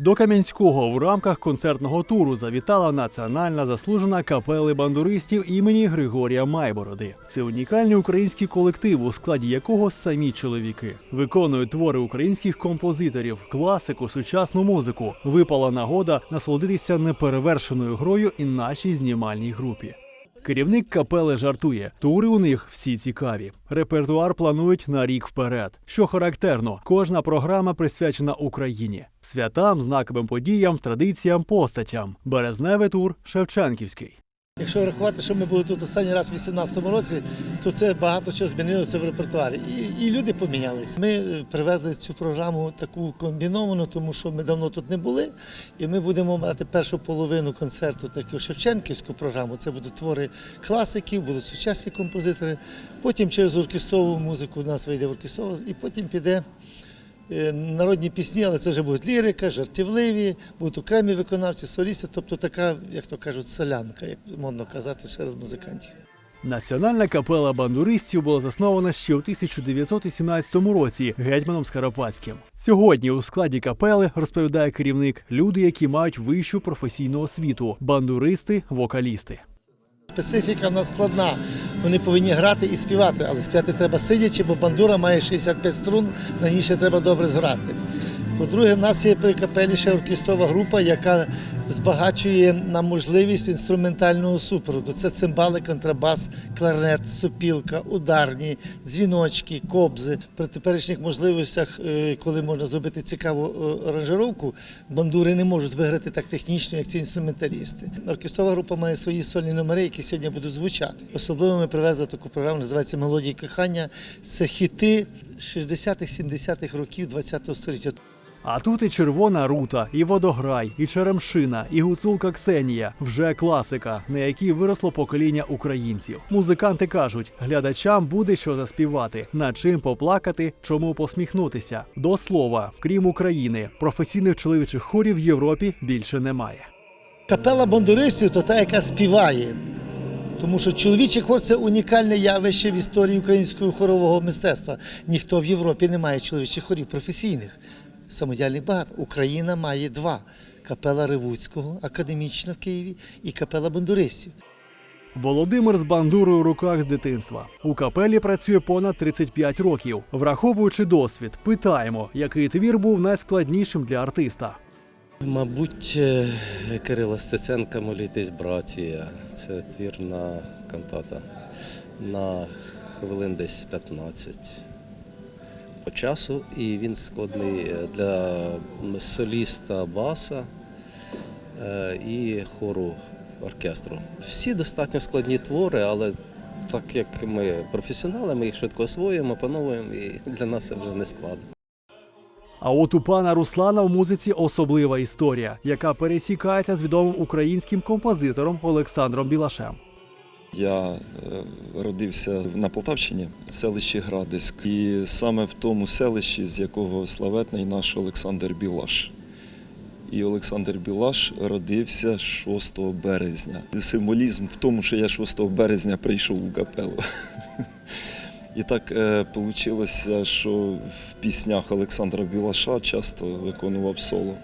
До Кам'янського в рамках концертного туру завітала національна заслужена капели бандуристів імені Григорія Майбороди. Це унікальний український колектив, у складі якого самі чоловіки виконують твори українських композиторів, класику, сучасну музику. Випала нагода насолодитися неперевершеною грою і нашій знімальній групі. Керівник капели жартує, тури у них всі цікаві. Репертуар планують на рік вперед. Що характерно, кожна програма присвячена Україні, святам, знаковим подіям, традиціям, постатям. Березневий тур Шевченківський. Якщо рахувати, що ми були тут останній раз у 2018 році, то це багато чого змінилося в репертуарі. І, і люди помінялися. Ми е, привезли цю програму таку комбіновану, тому що ми давно тут не були. І ми будемо мати першу половину концерту таку Шевченківську програму. Це будуть твори класиків, будуть сучасні композитори. Потім через оркестрову музику у нас вийде оркестрова, і потім піде. Е, Народні пісні, але це вже будуть лірика, жартівливі, будуть окремі виконавці, солісти, тобто така, як то кажуть, солянка, як модно казати серед музикантів. Національна капела бандуристів була заснована ще у 1918 році гетьманом Скоропадським. Сьогодні у складі капели розповідає керівник люди, які мають вищу професійну освіту бандуристи, вокалісти. Специфіка в нас складна. Вони повинні грати і співати, але співати треба сидячи, бо бандура має 65 струн, на ній ще треба добре зграти. По-друге, в нас є при капелі ще оркестрова група, яка збагачує нам можливість інструментального супроводу. Це цимбали, контрабас, кларнет, сопілка, ударні, дзвіночки, кобзи. При теперішніх можливостях, е, коли можна зробити цікаву е, аранжировку, бандури не можуть виграти так технічно, як ці інструменталісти. Оркестрова група має свої сольні номери, які сьогодні будуть звучати. Особливо ми привезли таку програму, називається Мелодії кохання. Це хіти 60-х, 70-х років ХХ століття. А тут і червона рута, і водограй, і черемшина, і гуцулка Ксенія вже класика, на якій виросло покоління українців. Музиканти кажуть, глядачам буде що заспівати, над чим поплакати, чому посміхнутися. До слова, крім України, професійних чоловічих хорів в Європі більше немає. Капела бандуристів то та, яка співає. Тому що чоловічий хор це унікальне явище в історії українського хорового мистецтва. Ніхто в Європі не має чоловічих хорів професійних. Самодіяльних багато. Україна має два: капела Ревуцького, академічна в Києві, і капела бандуристів. Володимир з бандурою в руках з дитинства. У капелі працює понад 35 років. Враховуючи досвід, питаємо, який твір був найскладнішим для артиста. Мабуть, е, Кирила Стеценка Молітись братія. Це твірна кантата на хвилин десь 15 по часу. І він складний е, для соліста баса е, і хору оркестру. Всі достатньо складні твори, але так як ми професіонали, ми їх швидко освоюємо, опановуємо, і для нас це вже не складно. А от у пана Руслана в музиці особлива історія, яка пересікається з відомим українським композитором Олександром Білашем. Я е, родився на Полтавщині, в селищі Градиськ, і саме в тому селищі, з якого славетний наш Олександр Білаш. І Олександр Білаш родився 6 березня. Символізм в тому, що я 6 березня прийшов у капелу. І так вийшло, що в піснях Олександра Білаша часто виконував соло.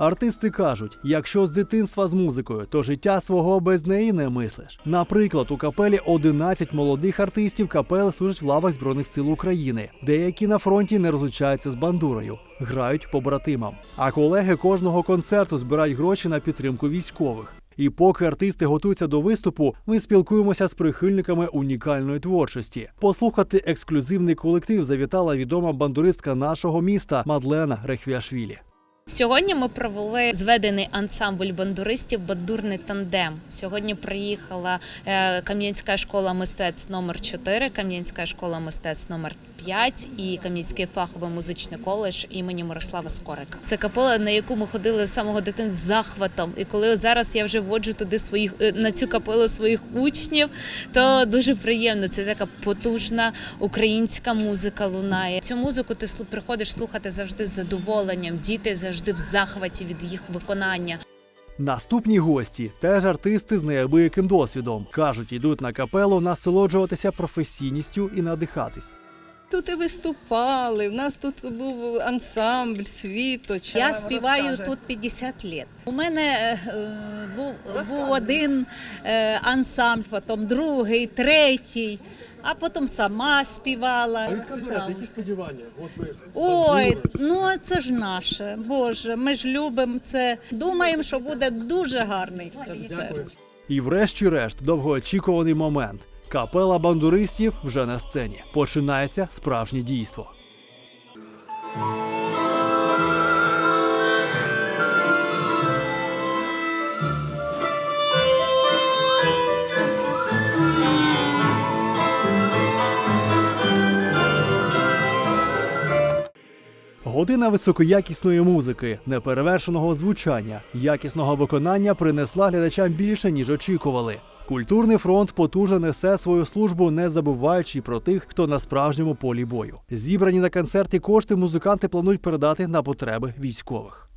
Артисти кажуть, якщо з дитинства з музикою, то життя свого без неї не мислиш. Наприклад, у капелі 11 молодих артистів капели служать в лавах Збройних сил України. Деякі на фронті не розлучаються з бандурою, грають побратимам. А колеги кожного концерту збирають гроші на підтримку військових. І поки артисти готуються до виступу, ми спілкуємося з прихильниками унікальної творчості. Послухати ексклюзивний колектив завітала відома бандуристка нашого міста Мадлена Рехвіашвілі. Сьогодні ми провели зведений ансамбль бандуристів Бандурний тандем. Сьогодні приїхала е, Кам'янська школа мистецтв номер 4 Кам'янська школа мистецтв номер 5 і Кам'янський фаховий музичний коледж імені Мирослава Скорика. Це капела, на яку ми ходили з самого дитинства з захватом. І коли зараз я вже вводжу туди своїх е, на цю капелу своїх учнів, то дуже приємно. Це така потужна українська музика лунає. Цю музику ти приходиш слухати завжди з задоволенням. Діти завжди в захваті від їх виконання. Наступні гості теж артисти з неабияким досвідом. Кажуть, йдуть на капелу насолоджуватися професійністю і надихатись. Тут і виступали. У нас тут був ансамбль, світоч. Я співаю тут 50 років. У мене е, е, був, був один е, ансамбль, потім другий, третій, а потім сама співала. концерту, які сподівання? От ви Ой, ну це ж наше. Боже, ми ж любимо це. Думаємо, що буде дуже гарний концерт. І врешті-решт, довгоочікуваний момент. Капела бандуристів вже на сцені. Починається справжнє дійство. Година високоякісної музики, неперевершеного звучання, якісного виконання принесла глядачам більше, ніж очікували. Культурний фронт потужно несе свою службу, не забуваючи про тих, хто на справжньому полі бою. Зібрані на концерті кошти музиканти планують передати на потреби військових.